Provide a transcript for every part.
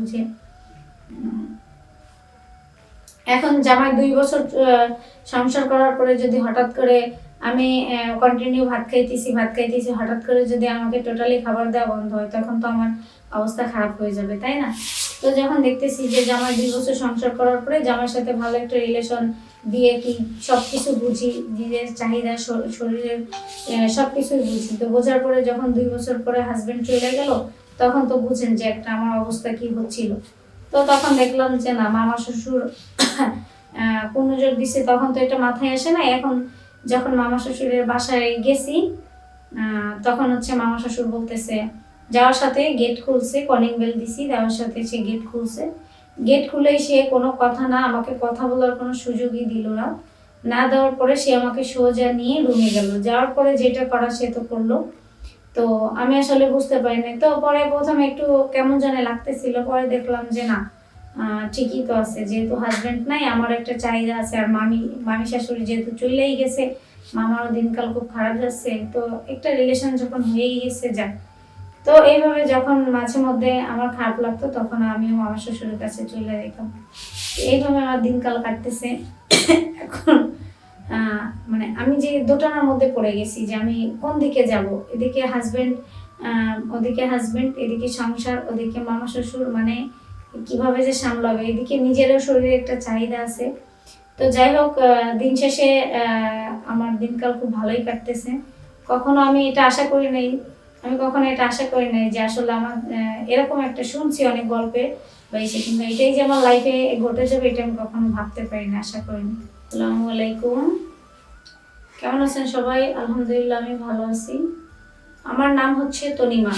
বুঝে। এখন জামাই দুই বছর সংসার করার পরে যদি হঠাৎ করে আমি কন্টিনিউ ভাত খাইতেছি ভাত খাইতেছি, হঠাৎ করে যদি আমাকে টোটালি খাবার দেওয়া বন্ধ হয়, তখন তো আমার অবস্থা খারাপ হয়ে যাবে, তাই না? তো যখন দেখতেছি যে জামাই দুই বছর সংসার করার পরে জামার সাথে ভালো একটা রিলেশন বিয়ে কি সব কিছু বুঝি, নিজের চাহিদা শরীরের সব কিছুই বুঝি। তো বোঝার পরে যখন দুই বছর পরে হাজবেন্ড চলে গেল তখন তো বুঝেন যে একটা আমার অবস্থা কি হচ্ছিল। তো তখন দেখলাম যে না, মামা শ্বশুর নজর দিছে, তখন তো এটা মাথায় আসে না। এখন যখন মামা শ্বশুরের বাসায় গেছি তখন হচ্ছে মামা শ্বশুর বলতেছে, যাওয়ার সাথে গেট খুলছে কলিং বেল দিছি দেওয়ার সাথে সে গেট খুলছে। গেট খুলেই সে কোনো কথা না, আমাকে কথা বলার কোনো সুযোগই দিল না। না দেওয়ার পরে সে আমাকে সোজা নিয়ে রুমে গেল। যাওয়ার পরে যেটা করা সে তো করল। তো আমি আসলে বুঝতে পারিনি। তো পরে প্রথমে একটু কেমন জানে লাগতেছিল, পরে দেখলাম যে না ঠিকই তো আছে, যেহেতু হাজব্যান্ড নাই আমার একটা চাহিদা আছে, আর মামি মামি শাশুড়ি যেহেতু চলেই গেছে, মামারও দিনকাল খুব খারাপ যাচ্ছে, তো একটা রিলেশন যখন হয়েই গেছে, যাক। তো এইভাবে যখন মাঝে মধ্যে আমার খারাপ লাগতো, তখন আমিও মামা শ্বশুরের কাছে চলে যেতাম এইভাবে আমার দিনকাল কাটতেছে। এখন মানে আমি যে দোটানার মধ্যে পড়ে গেছি যে আমি কোন দিকে যাব? এদিকে হাজবেন্ড ওদিকে হাজবেন্ড এদিকে সংসার, ওদিকে মামা শ্বশুর মানে কীভাবে যে সামলাবে? এদিকে নিজেরও শরীরে একটা চাহিদা আছে। তো যাই হোক দিন শেষে আমার দিনকাল খুব ভালোই কাটতেছে। কখনো আমি এটা আশা করি নাই। আমি কখনো এটা আশা করি নাই যে আসলে আমার এরকম একটা শুনছি অনেক গল্পে। কিন্তু এটাই যে আমার লাইফে ঘটে যাবে, এটা আমি কখনো ভাবতে পারিনি আশা করিনি আসসালামু আলাইকুম। কেমন আছেন সবাই? আলহামদুলিল্লাহ, আমি ভালো আছি। আমার নাম হচ্ছে তনিমা।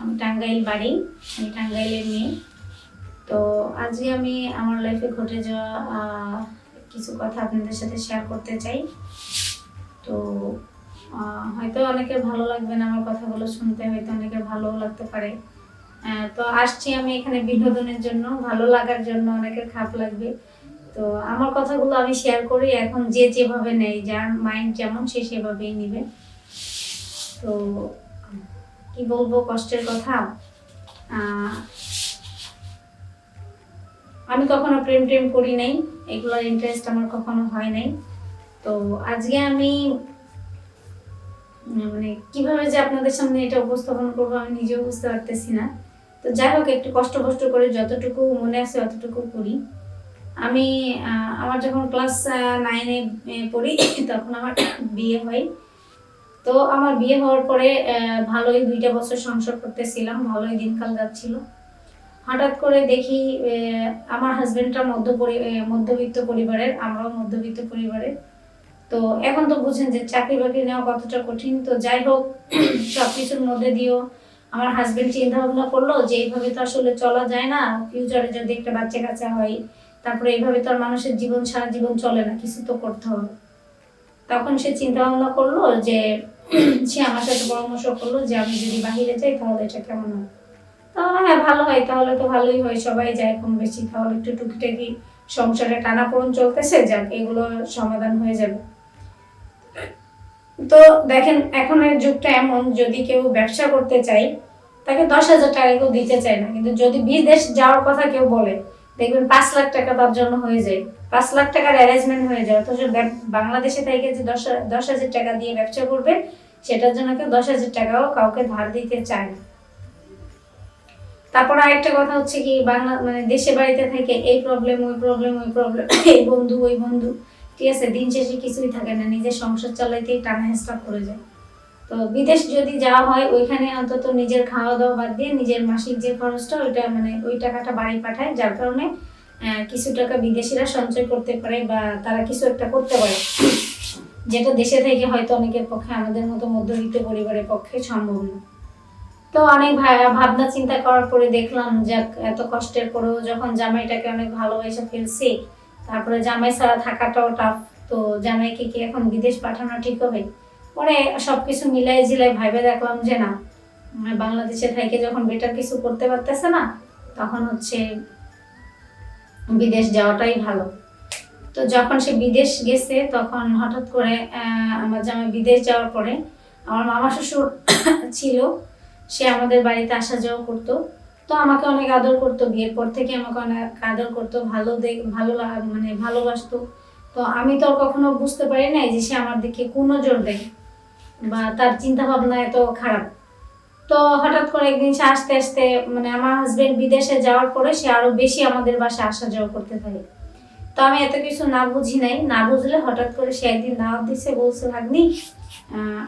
আমি টাঙ্গাইল বাড়ি, আমি টাঙ্গাইলের মেয়ে। তো আজকে আমি আমার লাইফে ঘটে যাওয়া কিছু কথা আপনাদের সাথে শেয়ার করতে চাই। তো হয়তো অনেকের ভালো লাগবে না আমার কথাগুলো শুনতে, হয়তো অনেকের ভালোও লাগতে পারে। তো আসছি আমি এখানে বিনোদনের জন্য, ভালো লাগার জন্য, অনেকের খারাপ লাগবে। তো আমার কথাগুলো আমি শেয়ার করি, এখন যে যেভাবে নেয়, যার মাইন্ড যেমন সে সেভাবেই নিবে। তো কি বলব কষ্টের কথা? আমি কখনো প্রেম টেম করি নাই, এগুলোর ইন্টারেস্ট আমার কখনো হয় নাই। তো আজকে আমি মানে কীভাবে যে আপনাদের সামনে এটা উপস্থাপন করব আমি নিজেও বুঝতে পারতেছি না। তো যাই হোক, একটু কষ্ট কষ্ট করে যতটুকু মনে আছে অতটুকু করি। আমি আমার যখন ক্লাস নাইনে পড়ি, তখন আমার বিয়ে হয়। তো আমার বিয়ে হওয়ার পরে ভালোই দুইটা বছর সংসার করতেছিলাম, ভালোই দিনকাল যাচ্ছিল। হঠাৎ করে দেখি আমার হাজবেন্ডটা মধ্য মধ্যবিত্ত পরিবারের, আমরাও মধ্যবিত্ত পরিবারের। তো এখন তো বুঝেন যে চাকরি বাকরি নেওয়া কতটা কঠিন। তো যাই হোক সব কিছুর মধ্যে দিয়েও আমার হাজবেন্ড চিন্তা ভাবনা করল যে এইভাবে তো আসলে চলা যায় না ফিউচারে যদি একটা বাচ্চা কাচ্চা হয়, তারপরে এইভাবে তো আর মানুষের জীবন, সারা জীবন চলে না, কিছু তো করতে হবে। তখন সে চিন্তা ভাবনা করল যে সে আমার সাথে পরামর্শ করল যে আমি যদি বাহিরে যাই তাহলে এটা কেমন হয়? তাহলে হ্যাঁ ভালো হয়, তাহলে তো ভালোই হয়, সবাই যায় কম বেশি, তাহলে একটু টুকিটাকি সংসারে টানাপোড়ন চলতেছে, যাক, এগুলো সমাধান হয়ে যাবে। তো দেখেন, এখনের যুগটা এমন, যদি কেউ ব্যবসা করতে চাই তাকে দশ হাজার টাকা কেউ দিতে চায় না। কিন্তু যদি বিদেশ যাওয়ার কথা কেউ বলে, দেখবেন পাঁচ লাখ টাকা তার জন্য হয়ে যায়। পাঁচ লাখ টাকার অ্যারেঞ্জমেন্ট হয়ে যায়। অথচ বাংলাদেশে থেকে যে দশ দশ হাজার টাকা দিয়ে ব্যবসা করবে, সেটার জন্য কেউ দশ হাজার টাকাও কাউকে ধার দিতে চায় না। তারপর আরেকটা কথা হচ্ছে কি, বাংলা মানে দেশে বাড়িতে থেকে এই প্রবলেম ওই প্রবলেম ওই প্রবলেম এই বন্ধু, ওই বন্ধু ঠিক আছে, দিন শেষে কিছুই থাকে না, নিজের সংসার চালাইতেই টানা হেঁচড়া করে যায়। তো বিদেশ যদি যাওয়া হয়, ওইখানে অন্তত নিজের খাওয়া দাওয়া বাদ দিয়ে নিজের মাসিক যে খরচটা, ওইটা মানে ওই টাকাটা বাড়ি পাঠায়, যার কারণে কিছু টাকা বিদেশিরা সঞ্চয় করতে পারে বা তারা কিছু একটা করতে পারে। যেটা দেশে থেকে হয়তো অনেকের পক্ষে আমাদের মতো মধ্যবিত্ত পরিবারের পক্ষে সম্ভব না। তো অনেক ভাবনা চিন্তা করার পরে দেখলাম, যাক, এত কষ্টের পরেও যখন জামাইটাকে অনেক ভালোবেসে ফেলছি তারপরে জামাই ছাড়া থাকাটাও টাফ তো জামাইকে কি এখন বিদেশ পাঠানো ঠিক হবে? পরে সবকিছু মিলাই জিলাই ভাইবে দেখলাম যে না বাংলাদেশে থেকে যখন বেটার কিছু করতে পারতেছে না, তখন হচ্ছে বিদেশ যাওয়াটাই ভালো। তো যখন সে বিদেশ গেছে, তখন হঠাৎ করে আমার জামাই বিদেশ যাওয়ার পরে আমার মামা শ্বশুর ছিল, সে আমাদের বাড়িতে আসা যাওয়া করতো। তো আমাকে অনেক আদর করতো, বিয়ের পর থেকে আমাকে অনেক আদর করতো, ভালো দেখ ভালো মানে ভালোবাসতো। তো আমি তো কখনো বুঝতে পারি নাই যে সে আমার দিকে কোন নজর দেয় বা তার চিন্তা ভাবনা এত খারাপ। তো হঠাৎ করে একদিন সে আসতে আসতে মানে আমার হাজবেন্ড বিদেশে যাওয়ার পরে সে আরও বেশি আমাদের বাসায় আসা যাওয়া করতে থাকে। তো আমি এত কিছু না বুঝি নাই, না বুঝলে হঠাৎ করে সে একদিন দাওয়াত দিছে, বলছে, ভাগ্নি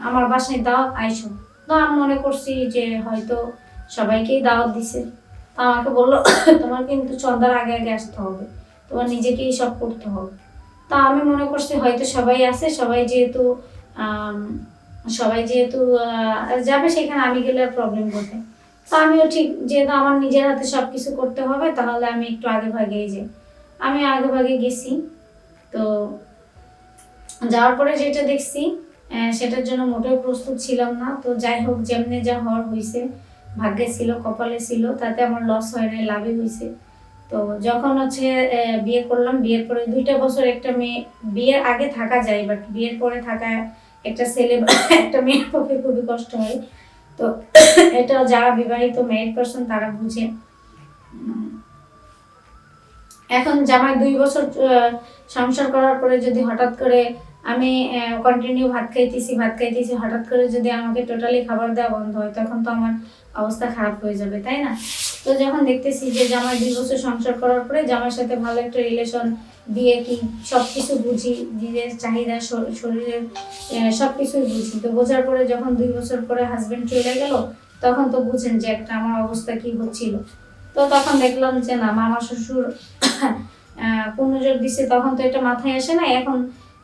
আমার বাসায় দাওয়াত আইসো। তো আমি মনে করছি যে হয়তো সবাইকেই দাওয়াত দিছে। তো আমাকে বলল, তোমার কিন্তু সন্ধ্যার আগে আগে আসতে হবে। তোমার নিজেকেই সব করতে হবে। তা আমি মনে করছি হয়তো সবাই আছে, সবাই যেহেতু সবাই যেহেতু যাবে সেখানে আমি গেলে প্রবলেম করবে তো আমিও ঠিক, যেহেতু আমার নিজের হাতে সব কিছু করতে হবে, তাহলে আমি একটু আগে ভাগেই যাই। আমি আগে ভাগে গেছি। তো যাওয়ার পরে যেটা দেখছি সেটার জন্য মোটেও প্রস্তুত ছিলাম না। তো যাই হোক, যেমনি যা হওয়ার হয়েছে ভাগ্যে ছিল, কপালে ছিল, তাতে আমার লস হয় নাই, লাভই হয়েছে তো যখন হচ্ছে বিয়ে করলাম, বিয়ের পরে দুইটা বছর একটা মেয়ে, বিয়ের আগে থাকা যায় বাট বিয়ের পরে থাকা একটা ছেলে একটা মেয়ের পক্ষে খুবই কষ্ট হয়। তো এটা যারা বিবাহিত মেয়ের পার্সন তারা বুঝে। এখন জামাই দুই বছর সংসার করার পরে যদি হঠাৎ করে আমি কন্টিনিউ ভাত খাইতেছি ভাত খাইতেছি, হঠাৎ করে যদি আমাকে টোটালি খাবার দেওয়া বন্ধ হয়, তখন তো আমার অবস্থা খারাপ হয়ে যাবে, তাই না? তো যখন দেখতেছি যে জামাই দুই বছর সংসার করার পরে জামার সাথে ভালো একটা রিলেশন বিয়ে কি সব কিছু বুঝি, নিজের চাহিদা শরীরের সব কিছুই বুঝি। তো বোঝার পরে যখন দুই বছর পরে হাজবেন্ড চলে গেল, তখন তো বুঝেন যে একটা আমার অবস্থা কি হচ্ছিল। তো তখন দেখলাম যে না, মামা শ্বশুর কোন নজর দিছে, তখন তো এটা মাথায় আসে না, এখন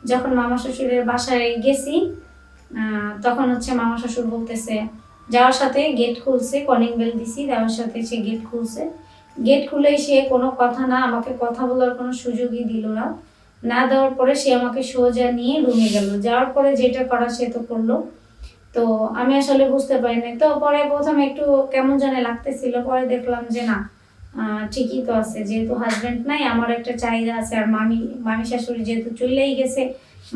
যখন মামা শ্বশুরের বাসায় গেছি তখন হচ্ছে মামা শ্বশুর বলতেছে, যাওয়ার সাথে গেট খুলছে কলিং বেল দিছি, যাওয়ার সাথে সে গেট খুলছে। গেট খুলেই সে কোনো কথা না, আমাকে কথা বলার কোনো সুযোগই দিল না। না দেওয়ার পরে সে আমাকে সোজা নিয়ে রুমে গেল। যাওয়ার পরে যেটা করা সে তো করল। তো আমি আসলে বুঝতে পারিনি। তো পরে প্রথমে একটু কেমন জানে লাগতেছিল, পরে দেখলাম যে না ঠিকই তো আছে। যেহেতু হাজবেন্ড নাই আমার একটা চাহিদা আছে। আর মামি মামি শাশুড়ি যেহেতু চলেই গেছে,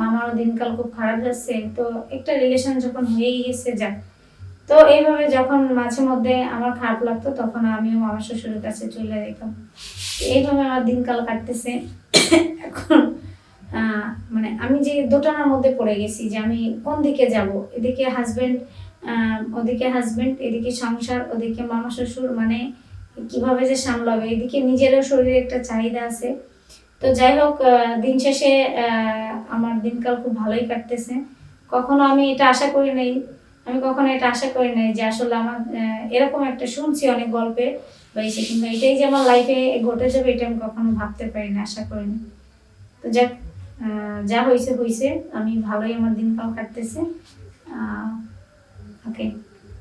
মামারও দিনকাল খুব খারাপ যাচ্ছে। তো একটা রিলেশন যখন হয়েই গেছে, যাক। তো এইভাবে যখন মাঝে মধ্যে আমার খারাপ লাগতো, তখন আমিও মামা শ্বশুরের কাছে চলে যেতাম। এইভাবে আমার দিনকাল কাটতেছে। এখন মানে আমি যে দোটানার মধ্যে পড়ে গেছি, যে আমি কোন দিকে যাব? এদিকে হাজবেন্ড ওদিকে হাজবেন্ড এদিকে সংসার, ওদিকে মামা শ্বশুর মানে কীভাবে যে সামলাবে? এদিকে নিজেরও শরীরে একটা চাহিদা আছে। তো যাই হোক দিন শেষে আমার দিনকাল খুব ভালোই কাটতেছে। কখনো আমি এটা আশা করি নাই। আমি কখনো এটা আশা করি নাই যে আসলে আমার এরকম একটা শুনছি অনেক গল্পে। বা এসে কিন্তু এটাই যে আমার লাইফে ঘটে যাবে এটা আমি কখনো ভাবতে পারিনি আশা করিনি। তো যাক যা হয়েছে হয়েছে আমি ভালোই আমার দিনকাল কাটতেছে। ওকে